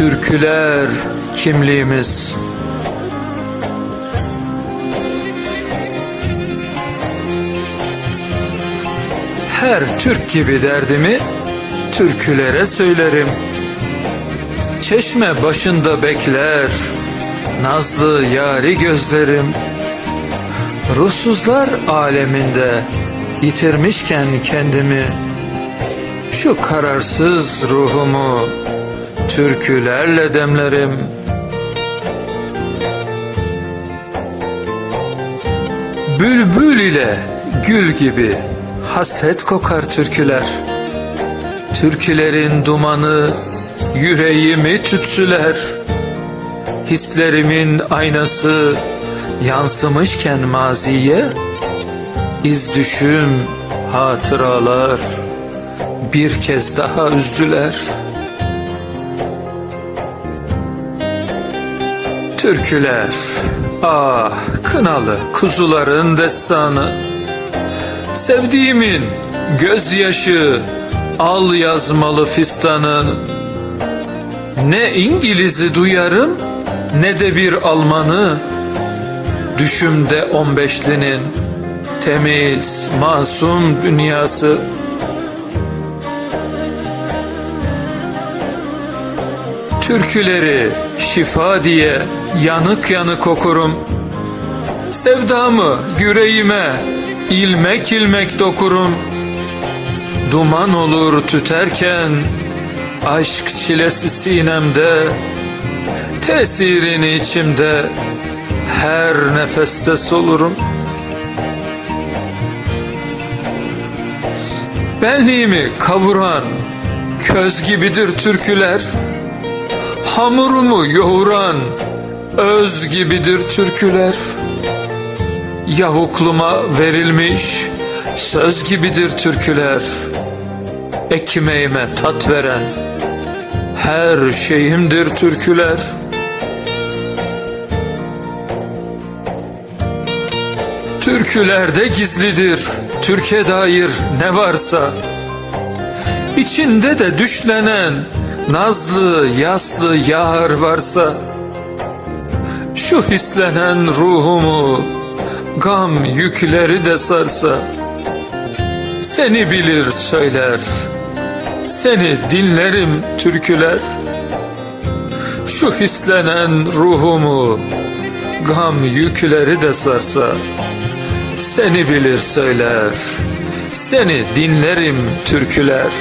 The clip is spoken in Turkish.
Türküler kimliğimiz. Her Türk gibi derdimi türkülere söylerim. Çeşme başında bekler, nazlı yari gözlerim. Ruhsuzlar aleminde yitirmişken kendimi, şu kararsız ruhumu türkülerle demlerim. Bülbül ile gül gibi hasret kokar türküler. Türkülerin dumanı yüreğimi tütsüler. Hislerimin aynası yansımışken maziye, iz düşüm hatıralar bir kez daha üzdüler. Türküler, ah kınalı kuzuların destanı. Sevdiğimin gözyaşı, al yazmalı fistanı. Ne İngiliz'i duyarım, ne de bir Almanı. Düşümde on beşlinin temiz, masum dünyası. Türküleri şifa diye yanık yanık okurum. Sevdamı yüreğime ilmek ilmek dokurum. Duman olur tüterken aşk çilesi sinemde, tesirini içimde her nefeste solurum. Benliğimi kavuran köz gibidir türküler. Hamurumu yoğuran öz gibidir türküler. Yavukluma verilmiş söz gibidir türküler. Ekmeğime tat veren her şeyimdir türküler. Türkülerde gizlidir Türkiye dair ne varsa. İçinde de düşlenen nazlı yaslı yar varsa. Şu hislenen ruhumu gam yükleri de sarsa. Seni bilir söyler, seni dinlerim türküler. Şu hislenen ruhumu gam yükleri de sarsa. Seni bilir söyler, seni dinlerim türküler.